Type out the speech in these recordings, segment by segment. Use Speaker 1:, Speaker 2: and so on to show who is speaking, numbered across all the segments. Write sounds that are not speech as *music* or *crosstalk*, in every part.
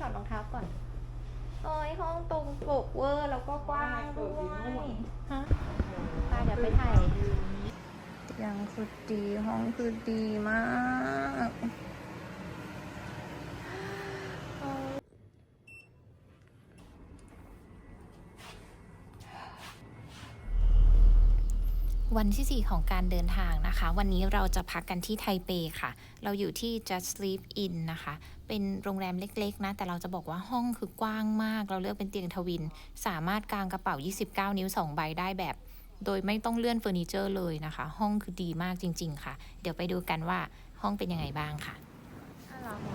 Speaker 1: ถอดรองเท้าก่อนโอ้ยห้องตรงปกเวอร์แล้วก็กว้างด้วยฮะไปเดี๋ยวไปถ่ายเตียงคือดีห้องคือดีมาก
Speaker 2: วันที่ 4 ของการเดินทางนะคะ วันนี้เราจะพักกันที่ไทเปค่ะ เราอยู่ที่ Just Sleep In นะคะ เป็นโรงแรมเล็กๆ นะ แต่เราจะบอกว่าห้องคือกว้างมาก เราเลือกเป็นเตียงทวิน สามารถกางกระเป๋า 29 นิ้ว 2 ใบได้แบบ โดยไม่ต้องเลื่อนเฟอร์นิเจอร์เลยนะคะ ห้องคือดีมากจริง ๆ ค่ะ เดี๋ยวไปดูกันว่าห้องเป็นยังไงบ้างค่ะ
Speaker 1: น่ารักเ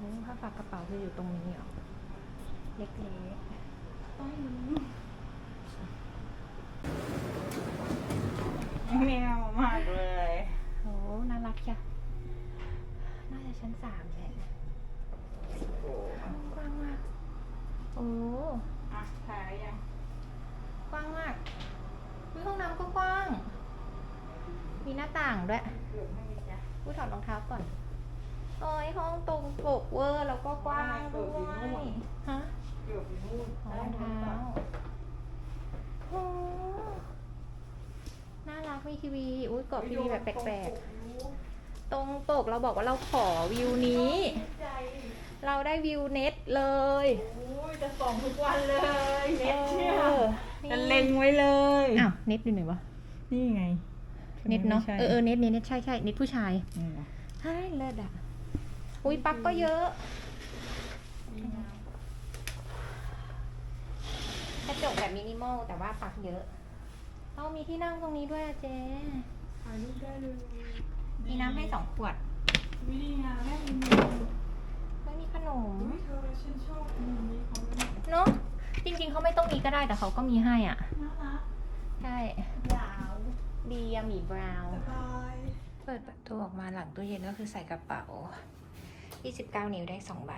Speaker 1: โอ้ผ้าฝา กกระเป๋าจะอยู่ตรงนี้เหรอเล็กๆ
Speaker 3: แมวมากเลย
Speaker 1: โอ้น่ารักจ้ะน่าจะชั้นสามแหละ
Speaker 3: โอ้
Speaker 1: กว้างมากโอ้
Speaker 3: อะถ่ายยัง
Speaker 1: กว้างมากวิห้องน้ำก็กว้าง มีหน้าต่างด้วย
Speaker 3: เกือบไม่มีจ้ะ
Speaker 1: ผู้ถอดรองเท้าก่อน โอ้ยห้องตรงปกเวอร์แล้วก็กว้างด้วยฮะ
Speaker 3: เกือบอยู่นู่น
Speaker 1: รองเท้าโอ้น่ารักมีทีวีอุ้ยกรอบทีวีแบบแปลกๆ ตรงปกเราบอกว่าเราขอวิวนี้
Speaker 3: ใจ
Speaker 1: เราได้วิวเน็ตเลย
Speaker 3: โอ้ยจะส่องทุกวันเลยเน็ตเนี่ย
Speaker 1: ออ
Speaker 3: จะเล็งไว้เลย
Speaker 1: อ้าวเน็ตอยู่ไหนวะ
Speaker 3: นี่ไง
Speaker 1: เน็ตเนาะ
Speaker 3: ไม่ใช่
Speaker 1: เออเออเน็ตเน็ตเน็ตใช่ใช่เน็ตผู้ชาย
Speaker 3: นี่เหรอ
Speaker 1: ใช่เลิศอะ อุ้ยปลั๊กก็เยอะกระจกแบบมินิมอลแต่ว่าปลั๊กเยอะเรามีที่นั่งตรงนี้ด้วยอะเจ๊
Speaker 3: ถ่ายรูปได้เลย
Speaker 1: มีน้ำให้สองขวด
Speaker 3: วิธีงานแม่มีมือ
Speaker 1: ไม่มีขนม
Speaker 3: อุ้ยเธอฉันชอบมุมนี้เขาเลย
Speaker 1: เนาะจริง ๆเขาไม่ต้องมีก็ได้แต่เขาก็มีให้อะ
Speaker 3: น่ารัก
Speaker 1: ใช่
Speaker 3: ยาว
Speaker 1: ดียามีบราว
Speaker 3: ส
Speaker 1: น์
Speaker 3: บาย
Speaker 2: เปิดประตูออกมาหลังตู้เย็นก็คือใส่กระเป๋า 29 นิ้วได้ 2 ใบ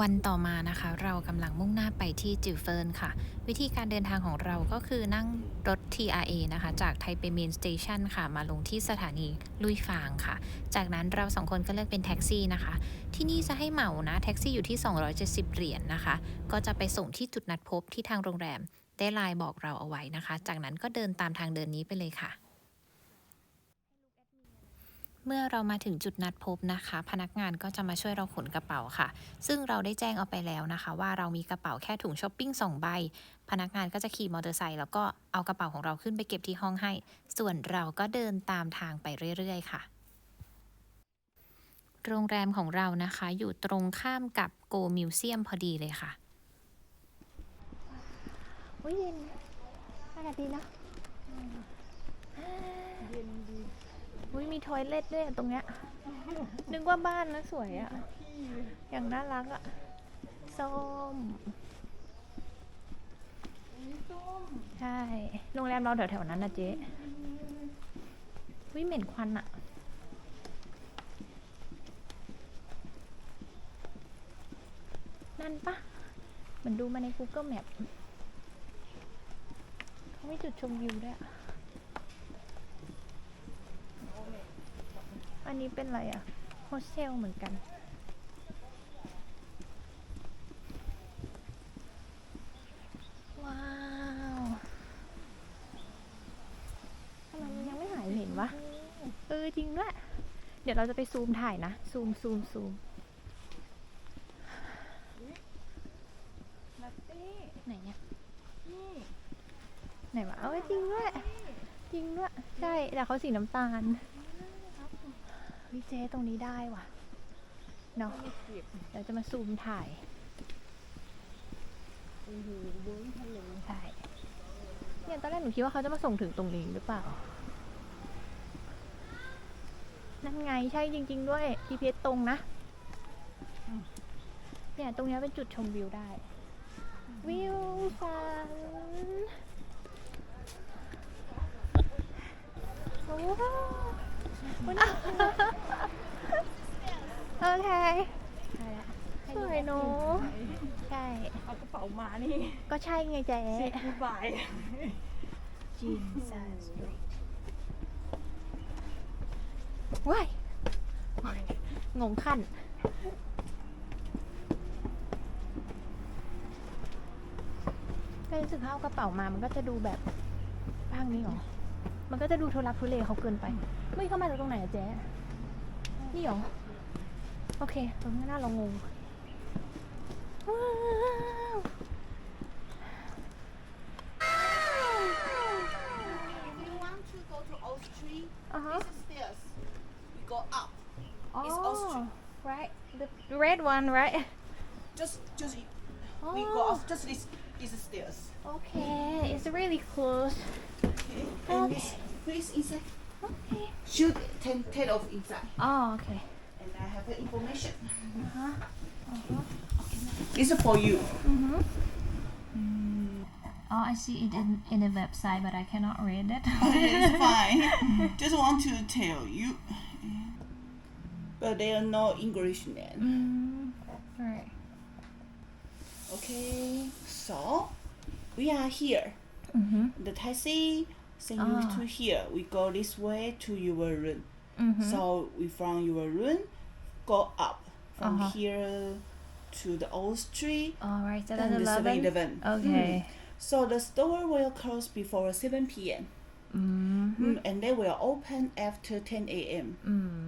Speaker 2: วันต่อมานะคะ เรากำลังมุ่งหน้าไปที่จิวเฟิร์นค่ะ วิธีการเดินทางของเราก็คือนั่งรถ TRA นะคะ จากไทเปเมนสเตชันค่ะ มาลงที่สถานีลุยฟางค่ะ จากนั้นเราสองคนก็เลือกเป็นแท็กซี่นะคะ ที่นี่จะให้เหมานะแท็กซี่อยู่ที่ 270 เหรียญนะคะ ก็จะไปส่งที่จุดนัดพบที่ทางโรงแรม ได้ไลน์บอกเราเอาไว้นะคะ จากนั้นก็เดินตามทางเดินนี้ไปเลยค่ะ เมื่อเรามาถึงจุดนัดพบนะคะ พนักงานก็จะมาช่วยเราขนกระเป๋าค่ะ ซึ่งเราได้แจ้งเอาไปแล้วนะคะ ว่าเรามีกระเป๋าแค่ถุงช้อปปิ้ง2ใบ พนักงานก็จะขี่มอเตอร์ไซค์แล้วก็เอากระเป๋าของเราขึ้นไปเก็บที่ห้องให้ ส่วนเราก็เดินตามทางไปเรื่อย ๆ ค่ะ โรงแรมของเรานะคะ อยู่ตรงข้ามกับโกมิวเซียมพอดีเลยค่ะ
Speaker 1: อุ้ยเย็นอากาศดีนะ
Speaker 3: เย็นดี
Speaker 1: อุ้ยมีทอยเล็ตด้วยตรงเนี้ย นึกว่าบ้านนะสวยอะอย่างน่ารักอะส้ม
Speaker 3: อุ้ยส้ม
Speaker 1: ใช่ โรงแรมเราแถวๆนั้นนะเจ๊วิเหม็นควันอะนั่นปะเหมือนดูมาใน Google Map เขาม่จุดชมวิวด้วยอะ อันนี้เป็นอะไรอะโฮสเทลเหมือนกัน ว้าวทำไมมันยังไม่หายเหม็นวะ เออจริงด้วย เดี๋ยวเราจะไปซูมถ่ายนะ ซูมซูมซูม
Speaker 3: นัตตี้
Speaker 1: ไหนเนี่ย
Speaker 3: นี่
Speaker 1: ไหนวะ เออจริงด้วย จริงด้วย ใช่ แต่เขาสีน้ำตาล พี่เจ๊ตรงนี้ได้ว่ะเนาะ
Speaker 3: เรา
Speaker 1: จะมาซูมถ่ายใช่เนี่ยตอนแรกหนูคิดว่าเขาจะมาส่งถึงตรงนี้หรือเปล่า นั่นไงใช่จริง ๆ ด้วย GPS ตรงนะ เนี่ยตรงนี้เป็นจุดชมวิวได้ วิวสันโอ้ เคสวยเนอะใช่
Speaker 3: เอากระเป๋ามานี่
Speaker 1: ก็ใช่ไงเจ๊
Speaker 3: เซ็กกูบาย
Speaker 1: Jesus ว้ายงงขั้นก็รู้สึกถ้าเอากระเป๋ามามันก็จะดูแบบภาคนี้หรอ มันก็จะดูทุลักทุเลเขาเกินไป ไม่เข้ามาจากตรงไหนอะเจ๊นี่หรอ โอเคตรงหน้าเรางงว้าว
Speaker 4: If you want to go to Old Street,
Speaker 1: อ่าฮะ
Speaker 4: this is stairs. We go up.
Speaker 1: อ๋อ
Speaker 4: It's Austria.
Speaker 1: right the red one right *laughs*
Speaker 4: Just, just we go
Speaker 1: Oh.
Speaker 4: up. Just this, this is stairs.
Speaker 1: okay it's really close
Speaker 4: Okay. And
Speaker 1: Okay.
Speaker 4: this, please inside.
Speaker 1: okay
Speaker 4: Shoot ten, ten of inside.
Speaker 1: oh okay
Speaker 4: And I have the information.
Speaker 1: uh-huh
Speaker 4: This is for you.
Speaker 1: mm-hmm oh I see it in, in the website but I cannot read it
Speaker 4: it's *laughs* fine. Just want to tell you. But there are no English name.
Speaker 1: mm, right
Speaker 4: Okay. So we are here.
Speaker 1: mm-hmm
Speaker 4: The taxi send you
Speaker 1: Ah.
Speaker 4: to here. We go this way to your room.
Speaker 1: mm-hmm
Speaker 4: So we from your room go up from
Speaker 1: Uh-huh.
Speaker 4: here to the old street
Speaker 1: all right so
Speaker 4: and
Speaker 1: that's
Speaker 4: the 7
Speaker 1: 11
Speaker 4: Eleven.
Speaker 1: okay
Speaker 4: So the store will close before 7 p.m.
Speaker 1: mm-hmm
Speaker 4: Mm, and they will open after 10 a.m.
Speaker 1: mm.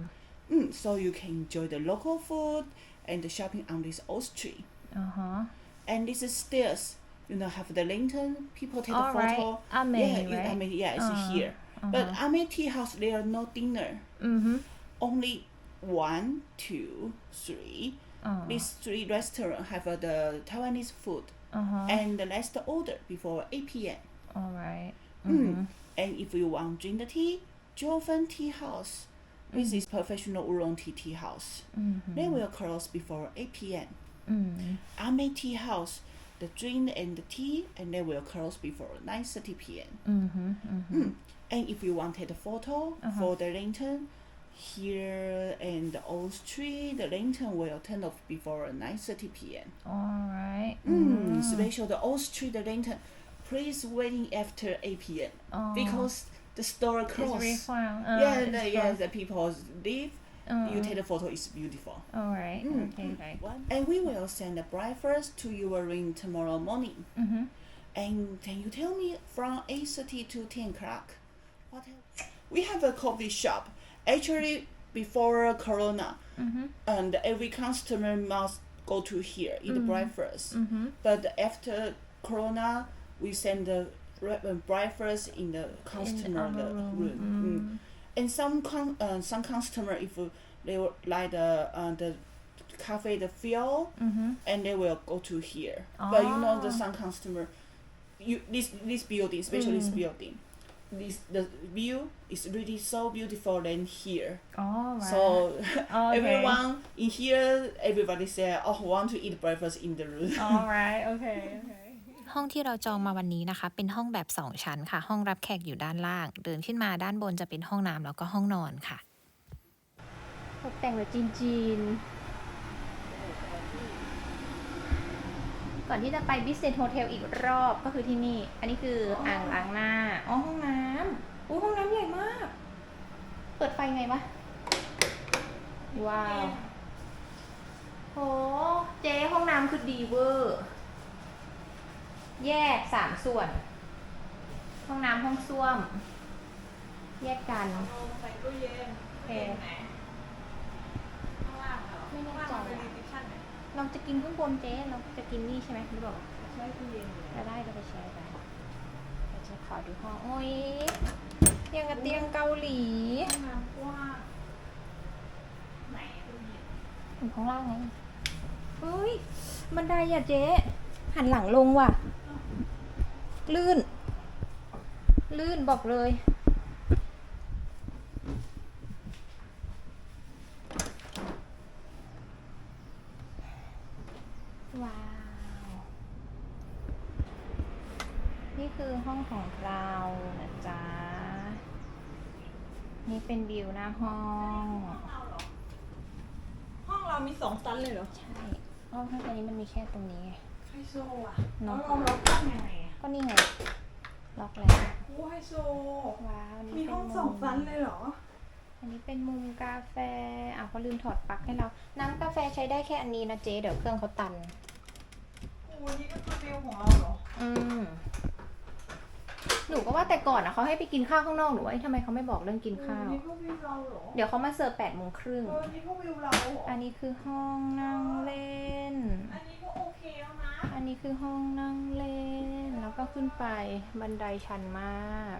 Speaker 4: Mm, so you can enjoy the local food and the shopping on this old street.
Speaker 1: uh-huh
Speaker 4: And this is stairs. You know, have the lantern. People take
Speaker 1: all right
Speaker 4: photo.
Speaker 1: Ame,
Speaker 4: yeah, you-
Speaker 1: right
Speaker 4: I mean, yeah, it's
Speaker 1: Uh,
Speaker 4: here. But
Speaker 1: uh-huh.
Speaker 4: Ame Tea House, there are no dinner.
Speaker 1: mm-hmm
Speaker 4: only one, two, three.
Speaker 1: uh,
Speaker 4: These three restaurants have uh, the Taiwanese food,
Speaker 1: uh-huh
Speaker 4: and the last order before 8 p.m.
Speaker 1: all right
Speaker 4: Mm.
Speaker 1: mm-hmm
Speaker 4: And if you want drink the tea, Joven Tea House. This is professional oolong tea tea house.
Speaker 1: mm-hmm
Speaker 4: They will close before 8 p.m.
Speaker 1: mm.
Speaker 4: Ame Tea House, the drink and the tea, and they will close before 9:30 p.m.
Speaker 1: Mm-hmm, mm-hmm.
Speaker 4: Mm. And if you wanted a photo
Speaker 1: Uh-huh.
Speaker 4: for the lantern, here and the old street, the lantern will turn off before 9:30 p.m.
Speaker 1: All right.
Speaker 4: Mm. Special the old street, the lantern, please waiting after 8 p.m.
Speaker 1: Oh,
Speaker 4: because the store closed.
Speaker 1: Uh,
Speaker 4: yeah, the, yeah, the people leave.
Speaker 1: Uh,
Speaker 4: You take the photo. It's beautiful.
Speaker 1: All right.
Speaker 4: Mm.
Speaker 1: Okay. Okay.
Speaker 4: And we will send the breakfast to your room tomorrow morning.
Speaker 1: Mm-hmm.
Speaker 4: And can you tell me from 8.30 to 10 o'clock? What else? We have a coffee shop. Actually, before Corona,
Speaker 1: Mm-hmm.
Speaker 4: and every customer must go to here, eat
Speaker 1: Mhm.
Speaker 4: breakfast.
Speaker 1: Mm-hmm.
Speaker 4: But after Corona, we send the uh, breakfast in the customer the room. Mm. And some con- uh, some customer, if they like the uh, the cafe, the feel,
Speaker 1: Mm-hmm.
Speaker 4: and they will go to here. But you know the
Speaker 1: Ah.
Speaker 4: some customer, you this this building, especially this
Speaker 1: Mm.
Speaker 4: building, this the view is really so beautiful than here.
Speaker 1: All right.
Speaker 4: So
Speaker 1: okay.
Speaker 4: everyone in here, everybody say, oh, want to eat breakfast in the room.
Speaker 1: All right. Okay. Okay.
Speaker 2: ห้องที่เราจองมาวันนี้นะคะ เป็นห้องแบบ 2 ชั้นค่ะ ห้องรับแขกอยู่ด้านล่าง เดินขึ้นมาด้านบนจะเป็นห้องน้ำแล้วก็ห้องนอนค่ะ
Speaker 1: ตกแต่งแบบจีนๆ ก่อนที่จะไปบิสเซนโฮเทลอีกรอบก็คือที่นี่ อันนี้คืออ่างล้างหน้า อ๋อ ห้องน้ำอู้ห้องน้ำใหญ่มาก เปิดไฟไงวะ ว้าว โห เจ๊ห้องน้ำคือดีเวอร์ แยกสามส่วน ห้องน้ำห้องส้วม แยกกัน
Speaker 3: ใส่ตู้เย็น
Speaker 1: โอเค
Speaker 3: ไหนข้างล่างเหรอ
Speaker 1: ไม่แน่
Speaker 3: ข้าง
Speaker 1: ใจ
Speaker 3: ล่างมันเป็น
Speaker 1: อะ
Speaker 3: รีเซพชันไหน
Speaker 1: เราจะกินข้างบนเจ๊ เราจะกินนี่ใช่ไหมหรือเปล่า
Speaker 3: ใช่ตู้เย็นอยู่
Speaker 1: จะได้เราไปแชร์กันเราจะขอดูห้อง โอ้ยเตี ยงกับเตียงเกาหลี
Speaker 3: ห้องน้ำกว้างไหนตู้เย็น
Speaker 1: อยู่ข้างล่างไงเฮ้ยบันไดอะเจ๊ หันหลังลงว่ะ ลื่น ลื่นบอกเลย ว้าว นี่คือห้องของเรานะจ๊ะนี่เป็นวิวหน้าห้อง
Speaker 3: ห้องเรามีสองชั้นเลยเหรอ
Speaker 1: ใช่ห้องข้างในนี้มันมีแค่ตรงนี้ไง
Speaker 3: ไฮโซอะ
Speaker 1: เน
Speaker 3: แล้
Speaker 1: อะ
Speaker 3: วเราล็อกห้องยังไงอะ
Speaker 1: ก็นี่ไง ล็อกแล้ว
Speaker 3: โอ้ไฮโซ
Speaker 1: ว้าวนี่
Speaker 3: มี
Speaker 1: เป็น
Speaker 3: ห้อง
Speaker 1: มุ
Speaker 3: สองชั้นเลยเหรอ
Speaker 1: อันนี้เป็นมุมกาแฟอะเขาลืมถอดปลั๊กให้เรา น้ำกาแฟใช้ได้แค่อันนี้นะเจ๊ เดี๋ยวเครื่องเขาตัน
Speaker 3: โอ้นี่ก็คือวิวของเราเหรอ
Speaker 1: อืม หนูก็ว่าแต่ก่อนนะเขาให้ไปกินข้าวข้างนอกหนูว่าเอ๊ะทำไมเขาไม่บอกเรื่องกินข้าว
Speaker 3: เออนี่ก็วิวเราเหรอ
Speaker 1: เดี๋ยวเขามาเสิร์ฟแปดโมงครึ่ง
Speaker 3: เออนี่ก็วิวเราเหรอ
Speaker 1: อันนี้คือห้องนั่งเล่น
Speaker 3: อันนี้ก็โอเคแล้วนะ
Speaker 1: อันนี้คือห้องนั่งเล่น แล้วก็ขึ้นไปบันไดชันมาก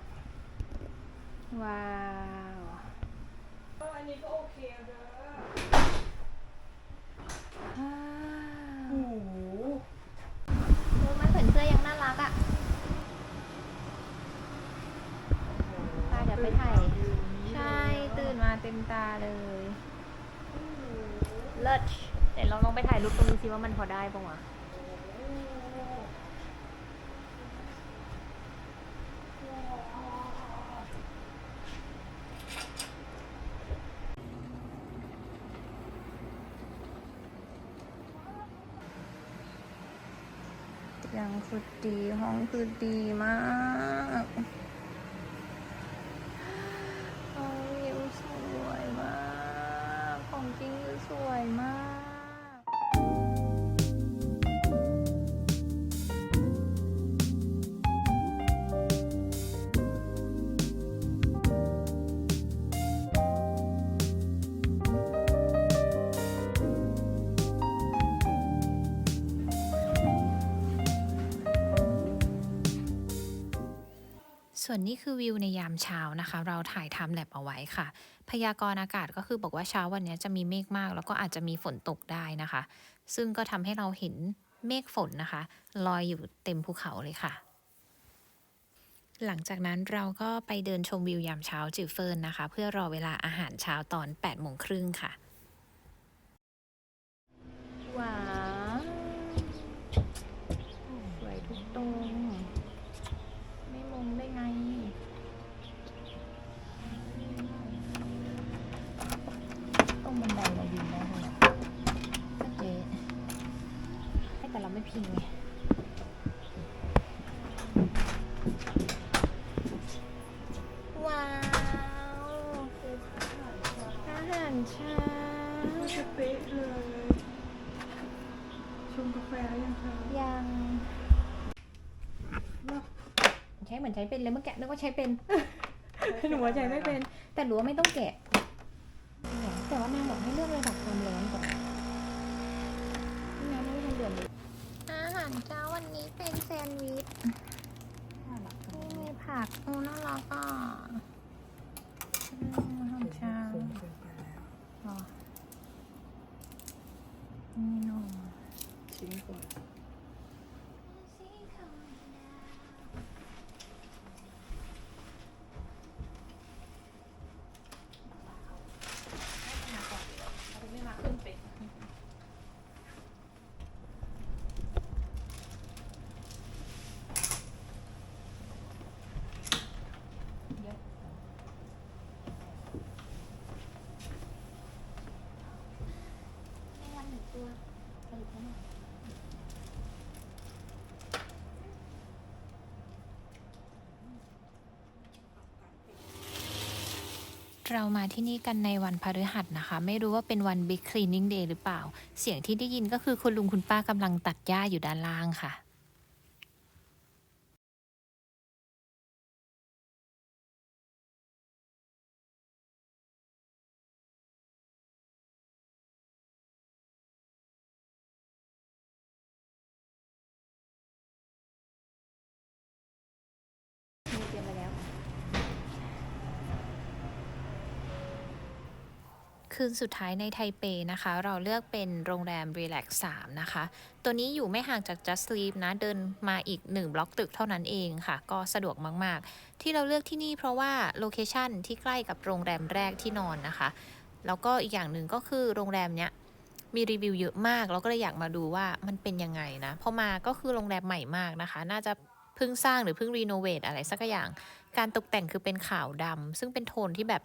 Speaker 1: ว้าว
Speaker 3: เอออันนี้ก็โอเคเด้อ
Speaker 1: ว้าว
Speaker 3: โอ้โห
Speaker 1: ดูมันเผืนเสื้อยังน่ารักอะตาเดี๋ยวไปถ่าย ใช่ ตื่นมา เต็มตาเลย เลิศเดี๋ยวเราลองไปถ่ายรูปตรงนี้สิว่ามันพอได้ปะวะเตียงคือดีห้องคือดีมาก ส่ว
Speaker 2: นนี้คือวิวในยามเช้านะคะ เราถ่ายทำแลบเอาไว้ค่ะ พยากรณ์อากาศก็คือบอกว่าเช้าวันนี้จะมีเมฆมาก แล้วก็อาจจะมีฝนตกได้นะคะ ซึ่งก็ทำให้เราเห็นเมฆฝนนะคะ ลอยอยู่เต็มภูเขาเลยค่ะ หลังจากนั้นเราก็ไปเดินชมวิวยามเช้าจิวเฟินนะคะ เพื่อรอเวลาอาหารเช้าตอน8โมงครึ่งค่ะ
Speaker 1: ว้าวสวยทุกตรง ไม่มงได้ไง ตรงบันไดเรายืนได้เท่าไหร่ก็เจ๊ให้แต่เราไม่พิงไงว้าวอาหารเช้า
Speaker 3: จะเป๊ะเลย ชงกาแฟแล้วยังคะ
Speaker 1: ยัง ใช้เหมือนใช้เป็นเลยเมื่อกี้นึกว่าใช้เป็นหนูว่าใช้ไม่เป็น แต่หนูว่าไม่ต้องแกะ แต่ว่านางบอกให้เลือกระดับความร้อนก่อนนี่นะไม่ทันเดือดเลยอาหารเช้าวันนี้เป็นแซนด์วิช นี่มีผักโอ้น่ารักอะอืมอาหารเช้าอ๋อนี่เนอะ
Speaker 3: ชิ้นก่อน
Speaker 1: วันหนึ่งตัวสรุปแล้วเนี่ย
Speaker 2: เรามาที่นี่กันในวันพฤหัสนะคะ ไม่รู้ว่าเป็นวัน Big Cleaning Day หรือเปล่า เสียงที่ได้ยินก็คือคุณลุงคุณป้ากำลังตัดหญ้าอยู่ด้านล่างค่ะ คืนสุดท้ายในไทเปนะคะ เราเลือกเป็นโรงแรม Relax 3 นะคะ ตัวนี้อยู่ไม่ห่างจาก Just Sleep นะ เดินมาอีก 1 บล็อกตึกเท่านั้นเองค่ะ ก็สะดวกมาก ๆ ที่เราเลือกที่นี่เพราะว่าโลเคชันที่ใกล้กับโรงแรมแรกที่นอนนะคะ แล้วก็อีกอย่างหนึ่งก็คือโรงแรมเนี้ยมีรีวิวเยอะมาก เราก็เลยอยากมาดูว่ามันเป็นยังไงนะพอมาก็คือโรงแรมใหม่มากนะคะ น่าจะเพิ่งสร้างหรือเพิ่งรีโนเวทอะไรสักอย่าง การตกแต่งคือเป็นขาวดำซึ่งเป็นโทนที่แบบ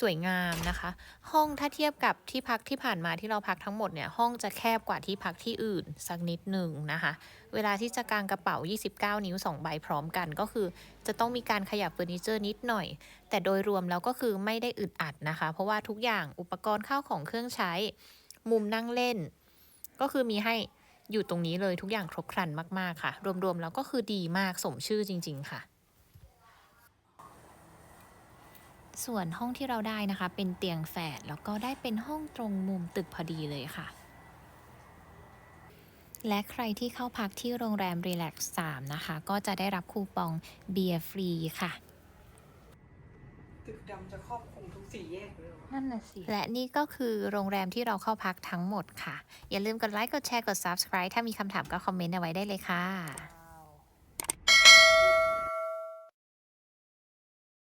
Speaker 2: สวยงามนะคะ ห้องถ้าเทียบกับที่พักที่ผ่านมาที่เราพักทั้งหมดเนี่ยห้องจะแคบกว่าที่พักที่อื่นสักนิดหนึ่งนะคะ เวลาที่จะกางกระเป๋า 29 นิ้ว 2 ใบพร้อมกันก็คือ จะต้องมีการขยับเฟอร์นิเจอร์นิดหน่อย แต่โดยรวมแล้วก็คือไม่ได้อึดอัดนะคะ เพราะว่าทุกอย่างอุปกรณ์ข้าวของเครื่องใช้ มุมนั่งเล่น ก็คือมีให้อยู่ตรงนี้เลยทุกอย่างครบครันมากๆค่ะ รวมๆแล้วก็คือดีมากสมชื่อจริง ๆ ค่ะ ส่วนห้องที่เราได้นะคะ เป็นเตียงแฝดแล้วก็ได้เป็นห้องตรงมุมตึกพอดีเลยค่ะ และใครที่เข้าพักที่โรงแรม Relax 3 นะคะ ก็จะได้รับคูปองเบียร์ฟรีค่ะ
Speaker 3: ตึกดำจะครอบคลุมทุกสี่แยกเลยเหรอ
Speaker 1: นั่นน่ะสิ
Speaker 2: และนี่ก็คือโรงแรมที่เราเข้าพักทั้งหมดค่ะ อย่าลืมกดไลค์กดแชร์กด subscribe ถ้ามีคำถามก็คอมเมนต์เอาไว้ได้เลยค่ะ